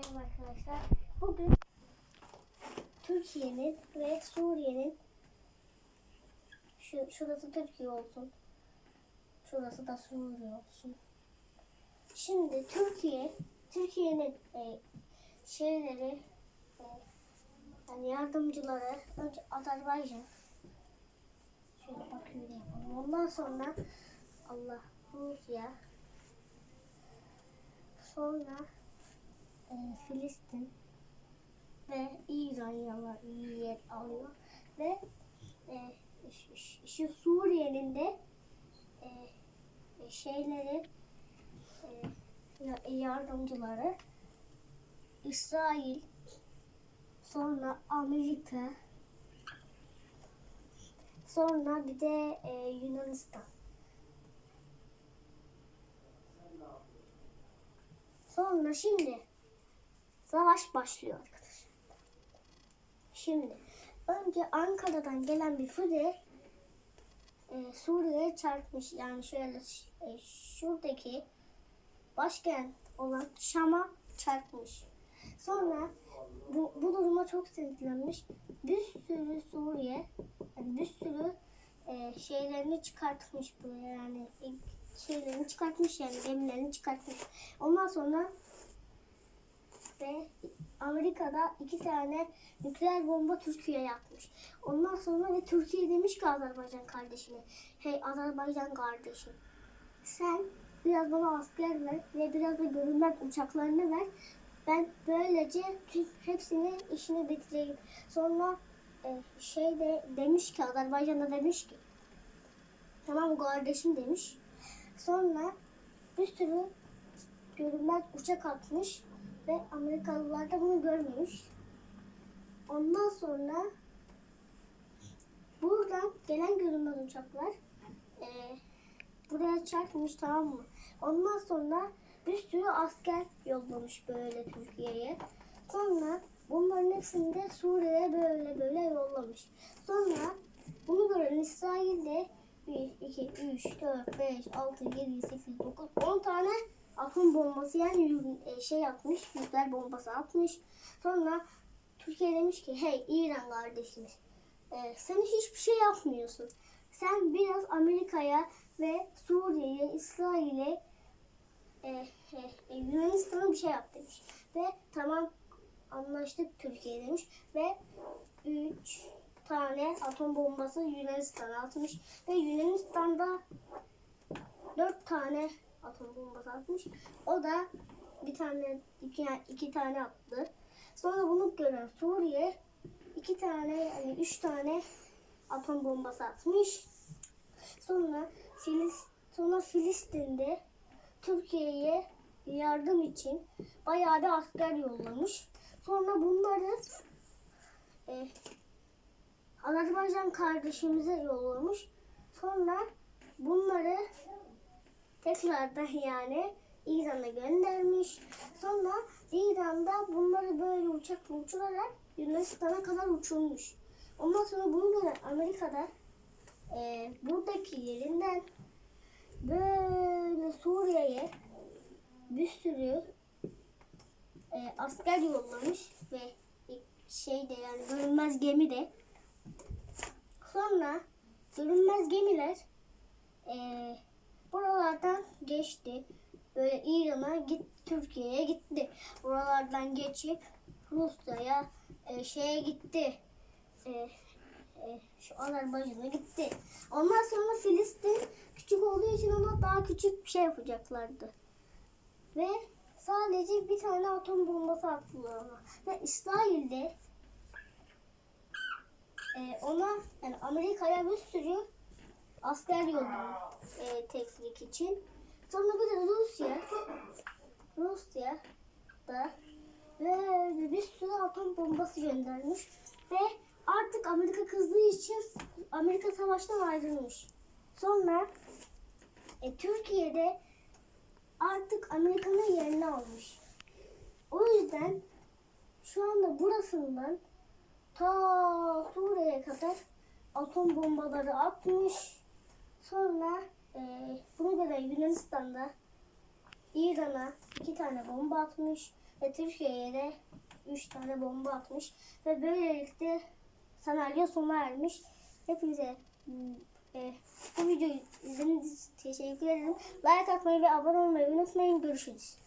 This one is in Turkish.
Merhaba arkadaşlar. Bugün Türkiye'nin ve Suriye'nin şu şurası Türkiye olsun. Şurası da Suriye olsun. Şimdi Türkiye Türkiye'nin e, şeyleri e, yani yardımcıları önce Azerbaycan şöyle bakıyorum yapalım. Ondan sonra Allah Rusya sonra e, Filistin ve İran yana yer alıyor ve e, şu, Suriye'nin de e, e, şeyleri e, ya- yardımcıları İsrail sonra Amerika sonra bir de e, Yunanistan. Sonra şimdi savaş başlıyor arkadaşlar. Şimdi önce Ankara'dan gelen bir füze e, Suriye'ye çarpmış. Yani şöyle e, şuradaki başkent olan Şam'a çarpmış. Sonra bu, bu duruma çok sinirlenmiş. Bir sürü Suriye, yani bir sürü e, şeylerini çıkartmış buraya yani şeylerini çıkartmış yani gemilerini çıkartmış. Ondan sonra ve Amerika'da iki tane nükleer bomba Türkiye'ye atmış. Ondan sonra ve Türkiye demiş ki Azerbaycan kardeşine, hey Azerbaycan kardeşim sen biraz bana asker ver ve biraz da görünmez uçaklarını ver. Ben böylece tüm hepsini işini bitireyim. Sonra e, şey de demiş ki Azerbaycan'da demiş ki tamam kardeşim demiş. Sonra bir sürü görünmez uçak atmış ve Amerikalılar da bunu görmemiş. Ondan sonra buradan gelen görünmez uçaklar e, buraya çarpmış tamam mı? Ondan sonra bir sürü asker yollamış böyle Türkiye'ye. Sonra bunların hepsini de Suriye'ye böyle böyle yollamış. Sonra bunu gören İsrail de 1, 2, 3, 4, 5, 6, 7, 8, 9, 10 tane atom bombası yani e, şey atmış, nükleer bombası atmış. Sonra Türkiye demiş ki hey İran kardeşimiz e, sen hiçbir şey yapmıyorsun. Sen biraz Amerika'ya ve Suriye'ye, İsrail'e e, e, e, Yunanistan'a bir şey yap demiş. Ve tamam anlaştık Türkiye demiş ve 3 tane atom bombası Yunanistan'a atmış ve Yunanistan'da 4 tane atom bombası atmış. O da bir tane iki, iki tane attı. Sonra bunu gören Suriye iki tane yani üç tane atom bombası atmış. Sonra Filis, sonra Filistin'de Türkiye'ye yardım için bayağı bir asker yollamış. Sonra bunları e, Azerbaycan kardeşimize yollamış. Sonra bunları tekrardan yani İran'a göndermiş. Sonra İran'da bunları böyle uçakla uçurarak Yunanistan'a kadar uçurmuş. Ondan sonra bunu gören Amerika'da e, buradaki yerinden böyle Suriye'ye bir sürü e, asker yollamış ve şeyde yani görünmez gemi de sonra görünmez gemiler e, geçti. Böyle İran'a git Türkiye'ye gitti. Buralardan geçip Rusya'ya e, şeye gitti. E, e, şu Azerbaycan'a gitti. Ondan sonra Filistin küçük olduğu için ona daha küçük bir şey yapacaklardı. Ve sadece bir tane atom bombası attılar ona. Ve İsrail'de e, ona yani Amerika'ya bir sürü asker yolladı e, teknik için. Sonra bir de Rusya Rusya da böyle bir sürü atom bombası göndermiş ve artık Amerika kızdığı için Amerika savaştan ayrılmış. Sonra e, Türkiye'de artık Amerika'nın yerini almış. O yüzden şu anda burasından ta Suriye'ye kadar atom bombaları atmış. Sonra e, bunu gören Yunanistan'da İran'a iki tane bomba atmış ve Türkiye'ye de üç tane bomba atmış ve böylelikle senaryo sona ermiş. Hepinize mm, e, bu videoyu izlediğiniz için teşekkür ederim. Like atmayı ve abone olmayı unutmayın. Görüşürüz.